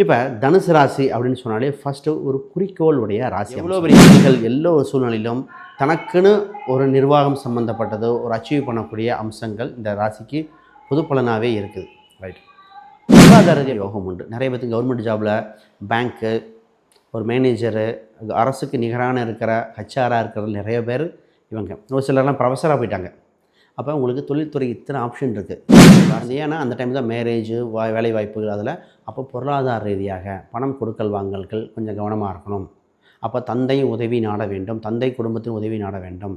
இப்போ தனுசு ராசி அப்படின்னு சொன்னாலே ஃபஸ்ட்டு ஒரு குறிக்கோள் உடைய ராசி எவ்வளோ பெரிய விஷயங்கள்? எல்லா சூழ்நிலையிலும் தனக்குன்னு ஒரு நிர்வாகம் சம்மந்தப்பட்டது ஒரு அச்சீவ் பண்ணக்கூடிய அம்சங்கள் இந்த ராசிக்கு பொது பலனாகவே இருக்குது. ரைட் பொருளாதார யோகம் உண்டு. நிறைய பேருக்கு கவர்மெண்ட் ஜாபில் பேங்க்கு ஒரு மேனேஜரு அரசுக்கு நிகரான இருக்கிற ஹச்ஆராக இருக்கிறது நிறைய பேர் இவங்க. ஒரு சிலர்லாம் ப்ரொஃபஸராக போயிட்டாங்க. அப்போ உங்களுக்கு தொழில்துறை இத்தனை ஆப்ஷன் இருக்குது ஏன்னா அந்த டைம் தான் மேரேஜு வா வேலை வாய்ப்புகள் அதில். அப்போ பொருளாதார ரீதியாக பணம் கொடுக்கல் வாங்கல்கள் கொஞ்சம் கவனமாக இருக்கணும். அப்போ தந்தையும் உதவி நாட வேண்டும். தந்தை குடும்பத்தின் உதவி நாட வேண்டும்.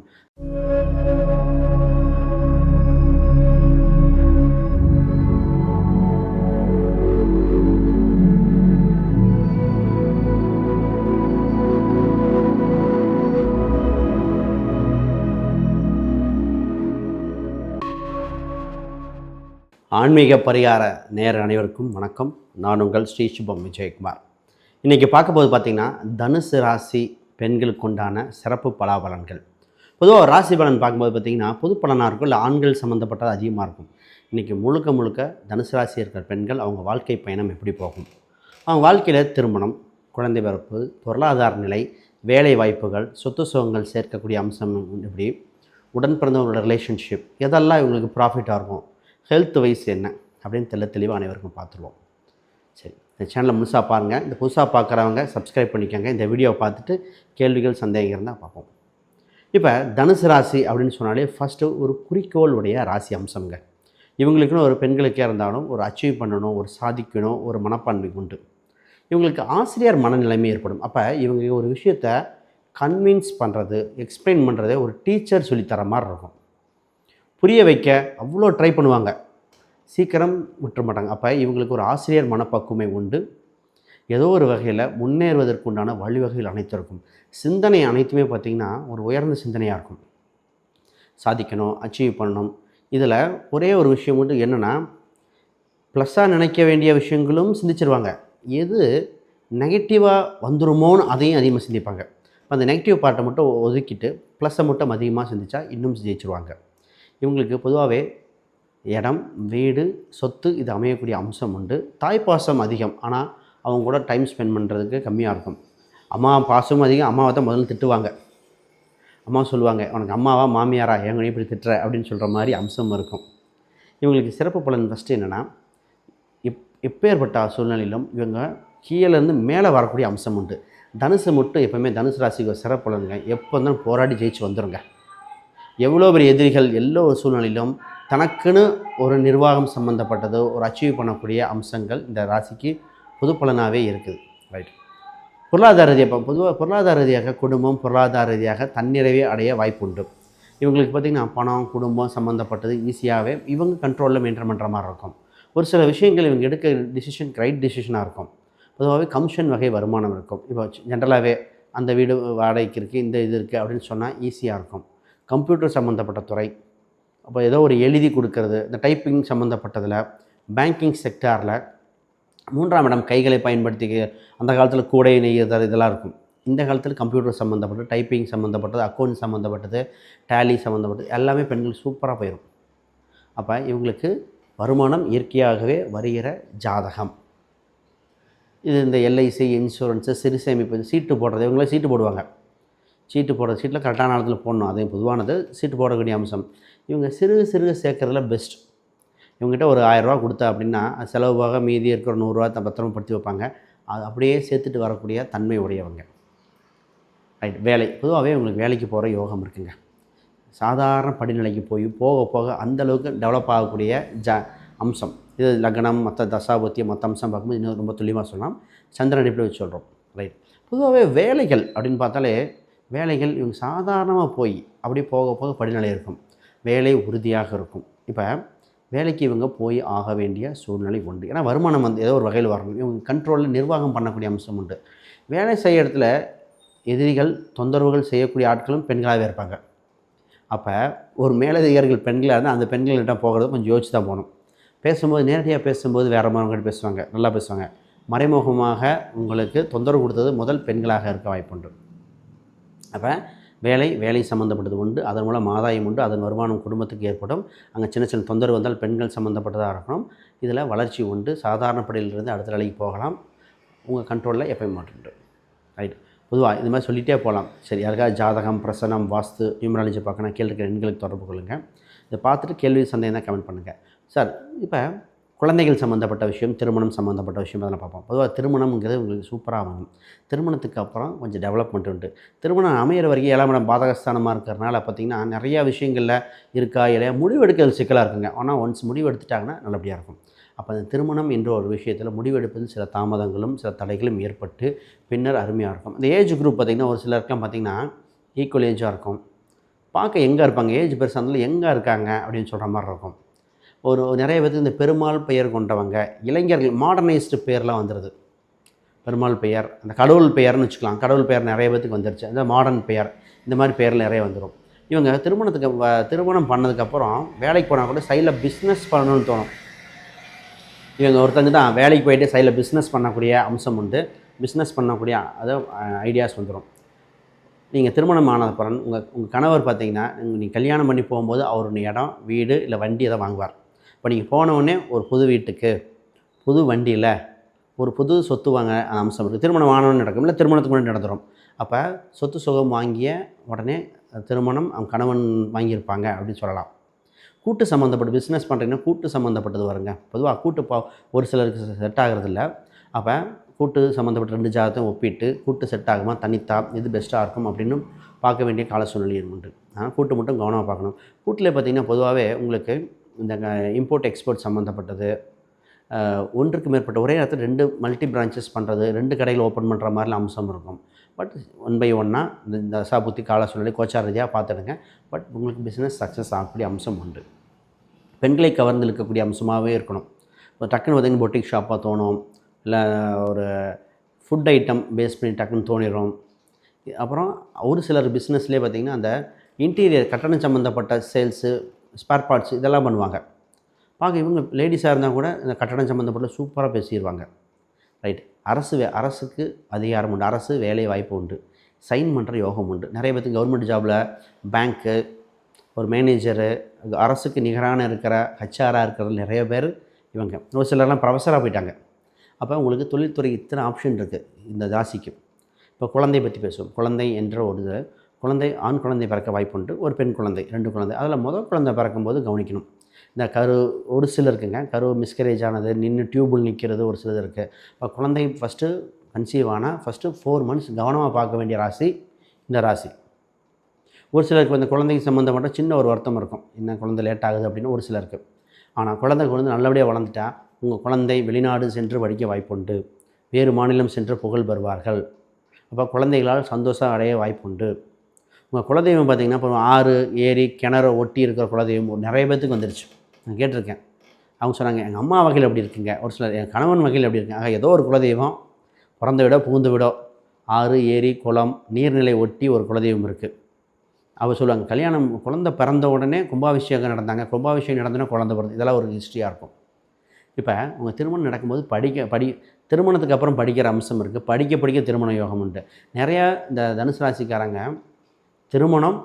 ஆன்மீக பரிகார நேர அனைவருக்கும் வணக்கம். நான் உங்கள் ஸ்ரீ சுபம் விஜயகுமார். இன்றைக்கி பார்க்க போது பார்த்திங்கன்னா தனுசு ராசி பெண்களுக்கு உண்டான சிறப்பு பலாபலன்கள். பொதுவாக ராசி பலன் பார்க்கும்போது பார்த்திங்கன்னா பொது பலனாக இருக்கும் இல்லை ஆண்கள் சம்மந்தப்பட்டது அதிகமாக இருக்கும். இன்றைக்கி முழுக்க முழுக்க தனுசு ராசி இருக்கிற பெண்கள் அவங்க வாழ்க்கை பயணம் எப்படி போகும்? அவங்க வாழ்க்கையில் திருமணம் குழந்தை பிறப்பு பொருளாதார நிலை வேலை வாய்ப்புகள் சொத்து சுகங்கள் சேர்க்கக்கூடிய அம்சம் எப்படி? உடன் பிறந்தவங்களோட ரிலேஷன்ஷிப் எதெல்லாம் இவங்களுக்கு ப்ராஃபிட்டாக இருக்கும்? ஹெல்த் வைஸ் என்ன அப்படின்னு தெல்ல தெளிவாக அனைவருக்கும் பார்த்துருவோம். சரி இந்த சேனலை முழுசாக பாருங்கள் இந்த புதுசாக பார்க்குறவங்க சப்ஸ்கிரைப் பண்ணிக்கோங்க. இந்த வீடியோவை பார்த்துட்டு கேள்விகள் சந்தேகம் இருந்தால் பார்ப்போம். இப்போ தனுசு ராசி அப்படின்னு சொன்னாலே ஃபஸ்ட்டு ஒரு குறிக்கோள் உடைய ராசி அம்சங்க. இவங்களுக்குன்னு ஒரு பெண்களுக்கே இருந்தாலும் ஒரு அச்சீவ் பண்ணணும் ஒரு சாதிக்கணும் ஒரு மனப்பான்மை உண்டு. இவங்களுக்கு ஆசிரியர் மனநிலைமை ஏற்படும். அப்போ இவங்க ஒரு விஷயத்த கன்வின்ஸ் பண்ணுறது எக்ஸ்பிளைன் பண்ணுறதே ஒரு டீச்சர் சொல்லித்தர மாதிரி இருக்கும். புரிய வைக்க அவ்வளோ ட்ரை பண்ணுவாங்க. சீக்கிரம் விட்டுற மாட்டாங்க. அப்போ இவங்களுக்கு ஒரு ஆசிரியர் மனப்பக்குமை உண்டு. ஏதோ ஒரு வகையில் முன்னேறுவதற்கு உண்டான வழிவகைகள் அனைத்தும் இருக்கும். சிந்தனை அனைத்துமே பார்த்திங்கன்னா ஒரு உயர்ந்த சிந்தனையாக இருக்கும். சாதிக்கணும் அச்சீவ் பண்ணணும். இதில் ஒரே ஒரு விஷயம் மட்டும் என்னென்னா ப்ளஸ்ஸாக நினைக்க வேண்டிய விஷயங்களும் சிந்திச்சிருவாங்க. எது நெகட்டிவாக வந்துருமோன்னு அதையும் அதிகமாக சிந்திப்பாங்க. அந்த நெகட்டிவ் பார்ட்டை மட்டும் ஒதுக்கிட்டு ப்ளஸ்ஸை மட்டும் அதிகமாக சிந்திச்சா இன்னும் ஜெயிச்சிருவாங்க இவங்களுக்கு பொதுவாகவே இடம் வீடு சொத்து இது அமையக்கூடிய அம்சம் உண்டு. தாய்ப்பாசம் அதிகம். ஆனால் அவங்க கூட டைம் ஸ்பெண்ட் பண்ணுறதுக்கு கம்மியாக இருக்கும். அம்மா பாசமும் அதிகம். அம்மாவை தான் முதல்ல திட்டுவாங்க. அம்மா சொல்லுவாங்க உனக்கு அம்மாவா மாமியாரா? எங்க இப்படி திட்டுற? அப்படின்னு சொல்கிற மாதிரி அம்சம் இருக்கும். இவங்களுக்கு சிறப்பு பலன் ஃபஸ்ட்டு என்னென்னா எப் எப்பேற்பட்ட சூழ்நிலையிலும் இவங்க கீழேருந்து மேலே வரக்கூடிய அம்சம் உண்டு. தனுசு மட்டும் எப்போவுமே தனுசு ராசிக்கு சிறப்பு பலனுங்க எப்போ இருந்தாலும் போராடி ஜெயிச்சு வந்துருங்க. எவ்வளோ பெரிய எதிரிகள் எல்லா சூழ்நிலையிலும் தனக்குன்னு ஒரு நிர்வாகம் சம்மந்தப்பட்டது ஒரு அச்சீவ் பண்ணக்கூடிய அம்சங்கள் இந்த ராசிக்கு பொது பலனாகவே இருக்குது. ரைட் பொருளாதார ரீதியாக பொதுவாக பொருளாதார ரீதியாக குடும்பம் பொருளாதார ரீதியாக தன்னிறைவே அடைய வாய்ப்பு உண்டு இவங்களுக்கு பார்த்திங்கன்னா பணம் குடும்பம் சம்மந்தப்பட்டது ஈஸியாகவே இவங்க கண்ட்ரோலில் மெயின்டைன் பண்ணுற மாதிரி இருக்கும். ஒரு சில விஷயங்கள் இவங்க எடுக்க டிசிஷன் ரைட் டிசிஷனாக இருக்கும். பொதுவாகவே கமிஷன் வகை வருமானம் இருக்கும். இப்போ ஜென்ரலாகவே அந்த வீடு வாடகைக்கு இருக்குது இந்த இது இருக்குது அப்படின்னு சொன்னால் ஈஸியாக இருக்கும். கம்ப்யூட்டர் சம்மந்தப்பட்ட துறை. அப்போ ஏதோ ஒரு எழுதி கொடுக்கறது இந்த டைப்பிங் சம்மந்தப்பட்டதில் பேங்கிங் செக்டாரில் மூன்றாம் இடம் கைகளை பயன்படுத்தி அந்த காலத்தில் கூடை நெய்யுதல் இதெல்லாம் இருக்கும். இந்த காலத்தில் கம்ப்யூட்டர் சம்மந்தப்பட்டது டைப்பிங் சம்மந்தப்பட்டது அக்கௌண்ட் சம்மந்தப்பட்டது டேலி சம்மந்தப்பட்டது எல்லாமே பெண்கள் சூப்பராக போயிடும் அப்போ இவங்களுக்கு வருமானம் இயற்கையாகவே வருகிற ஜாதகம். இது இந்த எல்ஐசி இன்சூரன்ஸு சிறு சேமிப்பு சீட்டு போடுறது இவங்களே சீட்டு போடுவாங்க. சீட்டு போடுற சீட்டில் கரெக்டான நேரத்தில் போடணும். அது பொதுவானது. சீட்டு போடக்கூடிய அம்சம். இவங்க சிறு சிறு சேர்க்கறதுல பெஸ்ட் இவங்ககிட்ட ஒரு ஆயிரரூவா கொடுத்தா அப்படின்னா செலவு போக மீதி இருக்கிற நூறுரூவா த பத்திரப்படுத்தி வைப்பாங்க. அது அப்படியே சேர்த்துட்டு வரக்கூடிய தன்மை உடையவங்க. ரைட் வேலை. பொதுவாகவே இவங்களுக்கு வேலைக்கு போகிற யோகம் இருக்குங்க. சாதாரண படிநிலைக்கு போய் போக போக அந்தளவுக்கு டெவலப் ஆகக்கூடிய ஜ அம்சம். இது லக்னம் மற்ற தசாபத்திய மற்ற அம்சம் பார்க்கும்போது இன்னும் ரொம்ப துல்லியமாக சொல்லலாம். சந்திரன் அடிப்படை வச்சு சொல்கிறோம் ரைட் பொதுவாகவே வேலைகள் அப்படின்னு பார்த்தாலே வேலைகள் இவங்க சாதாரணமாக போய் அப்படியே போக போக படிநிலை இருக்கும். வேலை உறுதியாக இருக்கும். இப்போ வேலைக்கு இவங்க போய் ஆக வேண்டிய சூழ்நிலை உண்டு. ஏன்னா வருமானம் வந்து ஏதோ ஒரு வகையில் வரணும். இவங்க கண்ட்ரோலில் நிர்வாகம் பண்ணக்கூடிய அம்சம் உண்டு. வேலை செய்ய இடத்துல எதிரிகள் தொந்தரவுகள் செய்யக்கூடிய ஆட்களும் பெண்களாகவே இருப்பாங்க. அப்போ ஒரு மேலதிகாரிகள் பெண்களாக இருந்தால் அந்த பெண்கள்கிட்ட போகிறது கொஞ்சம் யோசிச்சு தான் போகணும். பேசும்போது நேரடியாக பேசும்போது வேறு மாதிரி பேசுவாங்க நல்லா பேசுவாங்க. மறைமுகமாக உங்களுக்கு தொந்தரவு கொடுத்தது முதல் பெண்களாக இருக்க வாய்ப்புண்டு. அப்போ வேலை வேலை சம்மந்தப்பட்டது உண்டு. அதன் மூலம் ஆதாயம் உண்டு. அதன் வருமானம் குடும்பத்துக்கு ஏற்படும். அங்கே சின்ன சின்ன தொந்தரவு வந்தால் பெண்கள் சம்மந்தப்பட்டதாக இருக்கணும். இதில் வளர்ச்சி உண்டு. சாதாரணப்படையிலிருந்து அடுத்த நிலைக்கு போகலாம். உங்கள் கண்ட்ரோலில் எப்பயும் மாட்டுண்டு ரைட் பொதுவாக இது மாதிரி சொல்லிகிட்டே போகலாம். சரி யாருக்காவது ஜாதகம் பிரசனம் வாஸ்து நியூமராலஜி பார்க்கணும் கேள்வி எண்களுக்கு தொடர்பு கொள்ளுங்கள் இதை பார்த்துட்டு கேள்வி சந்தேகம் தான் கமெண்ட் பண்ணுங்கள் சார் இப்போ குழந்தைகள் சம்மந்தப்பட்ட விஷயம் திருமணம் சம்மந்தப்பட்ட விஷயம் அதெல்லாம் பார்ப்போம். பொதுவாக திருமணம்ங்கிறது உங்களுக்கு சூப்பராக ஆகும் திருமணத்துக்கு அப்புறம் கொஞ்சம் டெவலப்மெண்ட் உண்டு. திருமணம் அமையிற வரைக்கும் ஏழாம் இடம் பாதகஸ்தானமாக இருக்கிறனால பார்த்திங்கன்னா நிறையா விஷயங்களில் இருக்கா இல்லையா முடிவெடுக்கிறது சிக்கலாக இருக்குங்க. ஆனால் ஒன்ஸ் முடிவு எடுத்துட்டாங்கன்னா நல்லபடியாக இருக்கும். அப்போ அந்த திருமணம் என்ற ஒரு விஷயத்தில் முடிவெடுப்பதில் சில தாமதங்களும் சில தடைகளும் ஏற்பட்டு பின்னர் அருமையாக இருக்கும். இந்த ஏஜ் குரூப் பார்த்திங்கன்னா ஒரு சிலருக்கெலாம் பார்த்திங்கன்னா ஈக்குவல் ஏஜாக இருக்கும். பார்க்க எங்கே இருப்பாங்க? ஏஜ் பெருசாக இருந்தாலும் எங்கே இருக்காங்க? அப்படின்னு சொல்கிற மாதிரி இருக்கும். ஒரு நிறைய பேருக்கு இந்த பெருமாள் பெயர் கொண்டவங்க இளைஞர்கள் மாடர்னைஸ்டு பேர்லாம் வந்துடுது பெருமாள் பெயர் அந்த கடவுள் பெயர்னு வச்சுக்கலாம். கடவுள் பெயர் நிறைய பேத்துக்கு வந்துருச்சு. அந்த மாடர்ன் பெயர் இந்த மாதிரி பெயரில் நிறைய வந்துடும் இவங்க திருமணத்துக்கு வ- திருமணம் பண்ணதுக்கப்புறம் வேலைக்கு போனால் கூட சைடில் பிஸ்னஸ் பண்ணணும்னு தோணும். இவங்க ஒருத்தங்க தான் வேலைக்கு போயிட்டு சைடில் பிஸ்னஸ் பண்ணக்கூடிய அம்சம் உண்டு. பிஸ்னஸ் பண்ணக்கூடிய அதை ஐடியாஸ் வந்துடும் நீங்கள் திருமணம் ஆனதுக்கப்புறம் உங்கள் உங்கள் கணவர் பார்த்தீங்கன்னா நீங்கள் கல்யாணம் பண்ணி போகும்போது அவருடைய இடம் வீடு இல்லை வண்டி எதை வாங்குவார். இப்போ நீங்கள் போனவுடனே ஒரு புது வீட்டுக்கு புது வண்டியில் ஒரு புது சொத்து வாங்க அம்சம் இருக்குது திருமணம் வாங்கணும்னு நடக்கும். இல்லை திருமணத்துக்கு முன்னாடி நடந்துடும் அப்போ சொத்து சுகம் வாங்கிய உடனே திருமணம் அவங்க கணவன் வாங்கியிருப்பாங்க அப்படின்னு சொல்லலாம். கூட்டு சம்மந்தப்பட்ட பிஸ்னஸ் பண்ணுறீங்கன்னா கூட்டு சம்மந்தப்பட்டது வருங்க. பொதுவாக கூட்டு பா ஒரு சிலருக்கு செட் ஆகிறது இல்லை அப்போ கூட்டு சம்மந்தப்பட்ட ரெண்டு ஜாதகத்தையும் ஒப்பிட்டு கூட்டு செட் ஆகுமா தனித்தா இது பெஸ்ட்டாக இருக்கும் அப்படின்னு பார்க்க வேண்டிய கால சூழ்நிலை உண்டு. ஆனால் கூட்டு மட்டும் கவனமாக பார்க்கணும். கூட்டில் பார்த்திங்கன்னா பொதுவாகவே உங்களுக்கு இந்த இம்போர்ட் எக்ஸ்போர்ட் சம்மந்தப்பட்டது ஒன்றுக்கு மேற்பட்ட ஒரே நேரத்தில் ரெண்டு மல்டி பிரான்ச்சஸ் பண்ணுறது ரெண்டு கடையில் ஓப்பன் பண்ணுற மாதிரிலாம் அம்சம் இருக்கும். பட் ஒன் பை ஒன்னாக இந்த இந்த தசாபுத்தி கால சூழ்நிலை கோச்சார் ரீதியாக பார்த்துடுங்க. பட் உங்களுக்கு பிஸ்னஸ் சக்ஸஸ் ஆகக்கூடிய அம்சம் உண்டு. பெண்களை கவர்ந்து இழுக்கக்கூடிய அம்சமாகவே இருக்கணும். இப்போ டக்குன்னு பார்த்தீங்கன்னா பொட்டிக் ஷாப்பாக தோணும். இல்லை ஒரு ஃபுட் ஐட்டம் பேஸ் பண்ணி டக்குன்னு தோணிடும் அப்புறம் ஒரு சிலர் பிஸ்னஸ்லேயே பார்த்திங்கன்னா அந்த இன்டீரியர் கட்டணம் சம்மந்தப்பட்ட சேல்ஸு ஸ்பேர் பார்ட்ஸ் இதெல்லாம் பண்ணுவாங்க. பார்க்க இவங்க லேடிஸாக இருந்தால் கூட இந்த கட்டணம் சம்மந்தப்பட்ட சூப்பராக பேசிடுவாங்க ரைட் அரசு வே அரசுக்கு அதிகாரம் உண்டு. அரசு வேலை வாய்ப்பு உண்டு. சைன் பண்ணுற யோகம் உண்டு. நிறைய பேர்த்து கவர்மெண்ட் ஜாபில் பேங்க்கு ஒரு மேனேஜரு அரசுக்கு நிகரான இருக்கிற ஹச்ஆராக இருக்கிற நிறைய பேர் இவங்க. ஒரு சிலர்லாம் ப்ரொஃபஸராக போயிட்டாங்க. அப்போ உங்களுக்கு தொழில்துறை இத்தனை ஆப்ஷன் இருக்குது இந்த ராசிக்கு. இப்போ குழந்தையை பற்றி பேசுவோம். குழந்தை என்ற ஒரு குழந்தை ஆண் குழந்தை பிறக்க வாய்ப்புண்டு ஒரு பெண் குழந்தை ரெண்டு குழந்தை. அதில் முதல் குழந்தை பிறக்கும்போது கவனிக்கணும். இந்த கரு ஒரு சிலருக்குங்க கரு மிஸ்கரேஜ் ஆனது நின்று டியூபில் நிற்கிறது ஒரு சிலது இருக்குது இப்போ குழந்தை ஃபஸ்ட்டு கன்சீவ் ஆனால் ஃபஸ்ட்டு ஃபோர் மந்த்ஸ் கவனமாக பார்க்க வேண்டிய ராசி இந்த ராசி. ஒரு சிலருக்கு இந்த குழந்தைக்கு சம்மந்தப்பட்ட சின்ன ஒரு வருத்தம் இருக்கும். என்ன குழந்தை லேட் ஆகுது அப்படின்னு ஒரு சிலருக்கு ஆனால் குழந்தை குழந்தை நல்லபடியாக வளர்ந்துட்டா உங்கள் குழந்தை வெளிநாடு சென்று படிக்க வாய்ப்புண்டு. வேறு மாநிலம் சென்று புகழ் பெறுவார்கள். அப்போ குழந்தைகளால் சந்தோஷம் அடைய வாய்ப்புண்டு. உங்கள் குலதெய்வம் பார்த்தீங்கன்னா இப்போ ஆறு ஏரி கிணறு ஒட்டி இருக்கிற குலதெய்வம் நிறைய பேர்த்துக்கு வந்துருச்சு. நான் கேட்டிருக்கேன். அவங்க சொன்னாங்க எங்கள் அம்மா வகையில் எப்படி இருக்குங்க. ஒரு சிலர் என் கணவன் வகையில் எப்படி இருக்குங்க. ஆக ஏதோ ஒரு குலதெய்வம் பிறந்த விட புகுந்த விடோ ஆறு ஏரி குளம் நீர்நிலை ஒட்டி ஒரு குலதெய்வம் இருக்குது அவர் சொல்லுவாங்க கல்யாணம் குழந்தை பிறந்த உடனே கும்பாபிஷேகம் நடந்தாங்க. கும்பாபிஷேகம் நடந்தோடனே குழந்த பிறந்து இதெல்லாம் ஒரு ஹிஸ்ட்ரியாக இருக்கும். இப்போ உங்கள் திருமணம் நடக்கும்போது படிக்க படி திருமணத்துக்கு அப்புறம் படிக்கிற அம்சம் இருக்குது படிக்க படிக்க திருமண யோகம் உண்டு. நிறையா இந்த தனுசு ராசிக்காரங்க திருமணம்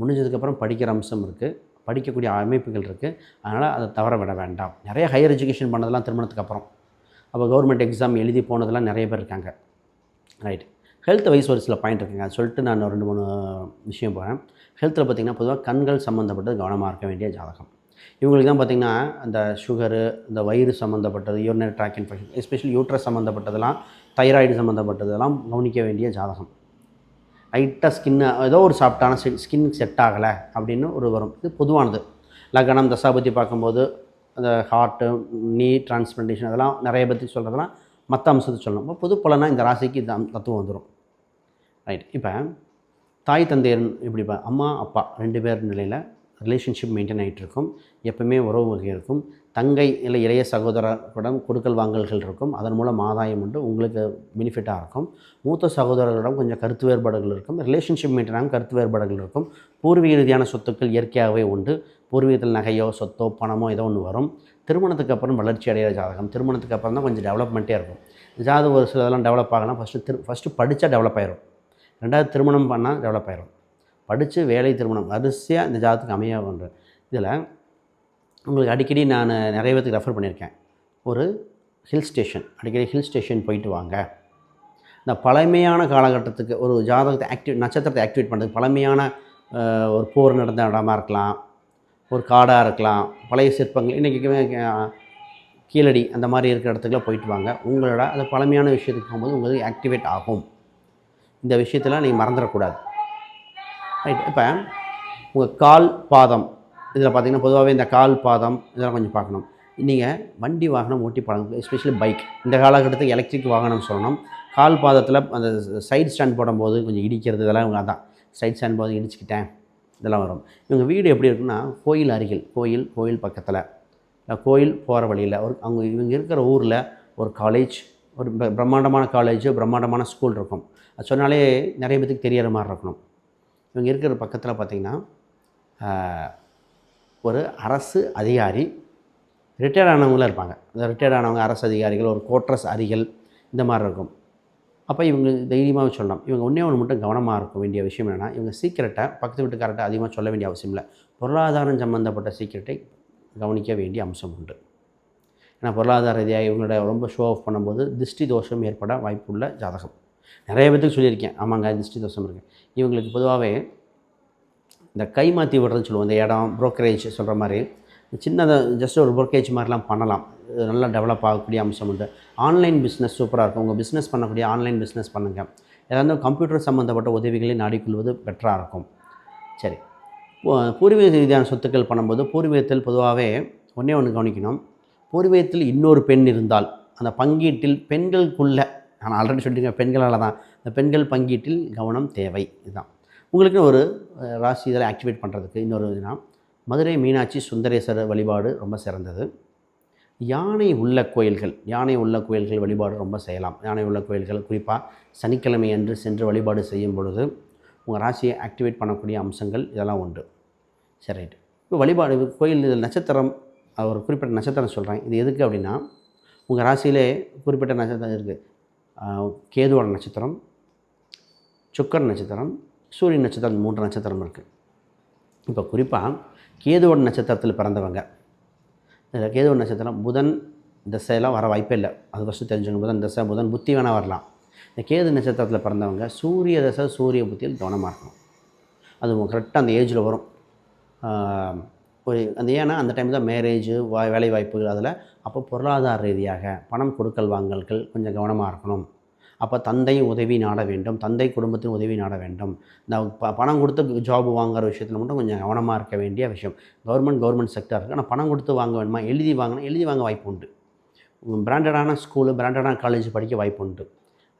முடிஞ்சதுக்கப்புறம் படிக்கிற அம்சம் இருக்குது படிக்கக்கூடிய அமைப்புகள் இருக்குது அதனால் அதை தவற விட வேண்டாம். நிறைய ஹையர் எஜுகேஷன் பண்ணதெல்லாம் திருமணத்துக்கு அப்புறம். அப்போ கவர்மெண்ட் எக்ஸாம் எழுதி போனதெல்லாம் நிறைய பேர் இருக்காங்க. ரைட் ஹெல்த் வைஸ் ஒரு சில பாயிண்ட் இருக்குங்க. சொல்லிட்டு நான் ரெண்டு மூணு விஷயம் போகிறேன் ஹெல்த்தில் பார்த்திங்கன்னா பொதுவாக கண்கள் சம்மந்தப்பட்டது கவனமாக இருக்க வேண்டிய ஜாதகம். இவங்களுக்கு தான் பார்த்திங்கன்னா அந்த சுகரு இந்த வயிறு சம்மந்தப்பட்டது urinary tract infection especially uterus சம்மந்தப்பட்டதெல்லாம் thyroid சம்மந்தப்பட்டதெல்லாம் கவனிக்க வேண்டிய ஜாதகம். லைட்டாக ஸ்கின்னு ஏதோ ஒரு சாப்பிட்டான ஸ்கின் செட் ஆகலை அப்படின்னு ஒரு வரும். இது பொதுவானது. லக்னம் தசாபதி பார்க்கும்போது அந்த ஹார்ட்டு நீ டிரான்ஸ்பிளண்டேஷன் அதெல்லாம் நிறைய பற்றி சொல்கிறதெல்லாம் மற்ற அம்சத்தை சொல்லணும். இப்போ புது பலனா இந்த ராசிக்கு இந்த தத்துவம் வந்துடும் ரைட் இப்போ தாய் தந்தையர் இப்படி அம்மா அப்பா ரெண்டு பேர் நிலையில் ரிலேஷன்ஷிப் மெயின்டைன் ஆகிட்டு இருக்கும் எப்பவுமே உறவு வகை இருக்கும். தங்கை இல்லை இளைய சகோதரர்களிடம் கொடுக்கல் வாங்கல்கள் இருக்கும். அதன் மூலம் ஆதாயம் உண்டு. உங்களுக்கு பெனிஃபிட்டாக இருக்கும். மூத்த சகோதரர்களிடம் கொஞ்சம் கருத்து வேறுபாடுகள் இருக்கும். ரிலேஷன்ஷிப் மெயின்டைன் கருத்து வேறுபாடுகள் இருக்கும். பூர்வீக ரீதியான சொத்துக்கள் இயற்கையாகவே உண்டு. பூர்வீகத்தில் நகையோ சொத்தோ பணமோ ஏதோ ஒன்று வரும். திருமணத்துக்கு அப்புறம் வளர்ச்சி அடைகிற ஜாதகம். திருமணத்துக்கு அப்புறம் தான் கொஞ்சம் டெவலப்மெண்ட்டே இருக்கும். ஜாதகம் ஒரு சில இதெல்லாம் டெவலப் ஆகலாம் ஃபஸ்ட்டு திரு ஃபஸ்ட்டு படித்தா டெவலப் ஆயிரும். ரெண்டாவது திருமணம் பண்ணால் டெவலப் ஆயிரும். படித்து வேலை திருமணம் வரிசையாக இந்த ஜாதத்துக்கு அமையாக ஒன்று இதில் உங்களுக்கு அடிக்கடி நான் நிறைய பேத்துக்கு ரெஃபர் பண்ணியிருக்கேன். ஒரு ஹில் ஸ்டேஷன் அடிக்கடி ஹில் ஸ்டேஷன் போயிட்டு வாங்க. இந்த பழமையான காலகட்டத்துக்கு ஒரு ஜாதகத்தை ஆக்டிவேட் நட்சத்திரத்தை ஆக்டிவேட் பண்ணுறது பழமையான ஒரு போர் நடந்த இடமா இருக்கலாம் ஒரு காடாக இருக்கலாம் பழைய சிற்பங்கள் இன்றைக்கி கீழடி அந்த மாதிரி இருக்கிற இடத்துக்குலாம் போயிட்டு வாங்க. உங்களோட அந்த பழமையான விஷயத்துக்கு போகும்போது உங்களுக்கு ஆக்டிவேட் ஆகும். இந்த விஷயத்தெல்லாம் நீங்கள் மறந்துடக்கூடாது. ரைட் இப்போ உங்கள் கால் பாதம். இதில் பார்த்திங்கன்னா பொதுவாகவே இந்த கால் பாதம் இதெல்லாம் கொஞ்சம் பார்க்கணும். நீங்கள் வண்டி வாகனம் ஓட்டி பழங்க எஸ்பெஷலி பைக் இந்த காலகட்டத்துக்கு எலக்ட்ரிக் வாகனம் சொல்லணும். கால் பாதத்தில் அந்த சைடு ஸ்டாண்ட் போடும்போது கொஞ்சம் இடிக்கிறது இதெல்லாம் இவங்க அதான். சைடு ஸ்டாண்ட் போது இடிச்சுக்கிட்டேன் இதெல்லாம் வரும். இவங்க வீடு எப்படி இருக்குன்னா கோயில் அருகில் கோயில் கோயில் பக்கத்தில். கோயில் போகிற வழியில் ஒரு அவங்க இவங்க இருக்கிற ஊரில் ஒரு காலேஜ் ஒரு பிரம்மாண்டமான காலேஜோ பிரம்மாண்டமான ஸ்கூல் இருக்கும். அது சொன்னாலே நிறைய பேத்துக்கு தெரியற மாதிரி இருக்கணும். இவங்க இருக்கிற பக்கத்தில் பார்த்திங்கன்னா ஒரு அரசு அதிகாரி ரிட்டையர்ட் ஆனவங்களாம் இருப்பாங்க. இந்த ரிட்டையர்ட் ஆனவங்க அரசு அதிகாரிகள் ஒரு கோட்ரஸ் அரிகள் இந்த மாதிரி இருக்கும். அப்போ இவங்க தைரியமாக சொல்லலாம் இவங்க ஒன்றே ஒன்று மட்டும் கவனமாக இருக்க வேண்டிய விஷயம் என்னென்னா இவங்க சீக்கிரட்டை பக்கத்து வீட்டுக்காரர்கிட்ட அதிகமாக சொல்ல வேண்டிய அவசியம் இல்லை. பொருளாதாரம் சம்மந்தப்பட்ட சீக்கிரட்டை கவனிக்க வேண்டிய அம்சம் உண்டு. ஏன்னா பொருளாதார ரீதியாக இவங்களோட ரொம்ப ஷோ ஆஃப் பண்ணும்போது திருஷ்டி தோஷம் ஏற்பட வாய்ப்புள்ள ஜாதகம். நிறைய பேர்த்துக்கு சொல்லியிருக்கேன். ஆமாங்க திருஷ்டி தோஷம் இருக்குது இவங்களுக்கு பொதுவாகவே இந்த கை மாற்றி விடுறதுன்னு சொல்லுவோம். இந்த இடம் ப்ரோக்கரேஜ் சொல்கிற மாதிரி. சின்னதாக ஜஸ்ட் ஒரு ப்ரோக்கரேஜ் மாதிரிலாம் பண்ணலாம். நல்லா டெவலப் ஆகக்கூடிய அம்சம் உண்டு. ஆன்லைன் பிஸ்னஸ் சூப்பராக இருக்கும். உங்கள் பிஸ்னஸ் பண்ணக்கூடிய ஆன்லைன் பிஸ்னஸ் பண்ணுங்கள் ஏதாவது கம்ப்யூட்டர் சம்மந்தப்பட்ட உதவிகளை நாடிக்கொள்வது பெட்டராக இருக்கும். சரி. பூர்வீக ரீதியான சொத்துக்கள் பண்ணும்போது பூர்வீகத்தில் பொதுவாகவே ஒன்றே ஒன்று கவனிக்கணும். பூர்வீகத்தில் இன்னொரு பெண் இருந்தால் அந்த பங்கீட்டில் பெண்களுக்குள்ள நான் ஆல்ரெடி சொல்லிட்டேன் பெண்களால் தான் இந்த பெண்கள் பங்கீட்டில் கவனம் தேவை இதுதான். உங்களுக்கு ஒரு ராசி இதில் ஆக்டிவேட் பண்ணுறதுக்கு இன்னொரு இதுனா மதுரை மீனாட்சி சுந்தரேஸ்வரர் வழிபாடு ரொம்ப சிறந்தது. யானை உள்ள கோயில்கள் யானை உள்ள கோயில்கள் வழிபாடு ரொம்ப செய்யலாம். யானை உள்ள கோயில்கள் குறிப்பாக சனிக்கிழமை அன்று சென்று வழிபாடு செய்யும் பொழுது உங்கள் ராசியை ஆக்டிவேட் பண்ணக்கூடிய அம்சங்கள் இதெல்லாம் உண்டு. சரி ரைட் இப்போ வழிபாடு கோயில் இதில் நட்சத்திரம் ஒரு குறிப்பிட்ட நட்சத்திரம் சொல்கிறேன் இது எதுக்கு அப்படின்னா உங்கள் ராசியிலே குறிப்பிட்ட நட்சத்திரம் இருக்குது கேதுவோட நட்சத்திரம் சுக்கர நட்சத்திரம் சூரியன் நட்சத்திரம் மூன்று நட்சத்திரம் இருக்குது இப்போ குறிப்பாக கேதுவோட நட்சத்திரத்தில் பிறந்தவங்க. இதில் கேதுவோட நட்சத்திரம் புதன் திசையெல்லாம் வர வாய்ப்பே இல்லை. அது ஃபஸ்ட்டு தெரிஞ்சுக்கணும். புதன் திசை புதன் புத்தி வேணால் வரலாம். இந்த கேது நட்சத்திரத்தில் பிறந்தவங்க சூரிய தசை சூரிய புத்தியில் கவனமாக இருக்கணும். அது கரெக்டாக அந்த ஏஜில் வரும். அந்த ஏன்னா அந்த டைம் தான் மேரேஜு வா வேலை வாய்ப்புகள் அதில். அப்போ பொருளாதார ரீதியாக பணம் கொடுக்கல் வாங்கல்கள் கொஞ்சம் கவனமாக இருக்கணும். அப்போ தந்தை உதவி நாட வேண்டும். தந்தை குடும்பத்தின் உதவி நாட வேண்டும். இந்த ப பணம் கொடுத்து ஜாப் வாங்குற விஷயத்தில் மட்டும் கொஞ்சம் கவனமாக இருக்க வேண்டிய விஷயம். கவர்மெண்ட் கவர்மெண்ட் செக்டர் இருக்குது ஆனால் பணம் கொடுத்து வாங்க வேணுமா? எழுதி வாங்கினா எழுதி வாங்க வாய்ப்பு உண்டு. பிராண்டடான ஸ்கூலு பிராண்டடான காலேஜ் படிக்க வாய்ப்பு உண்டு.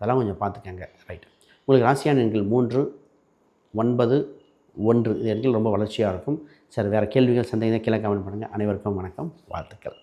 அதெல்லாம் கொஞ்சம் பார்த்துக்கங்க. ரைட் உங்களுக்கு ராசியான எண்கள் மூன்று ஒன்பது ஒன்று. இது எண்கள் ரொம்ப வளர்ச்சியாக இருக்கும். சரி வேறு கேள்விகள் சந்தேகம் கீழே கமெண்ட் பண்ணுங்கள் அனைவருக்கும் வணக்கம். வாழ்த்துக்கள்.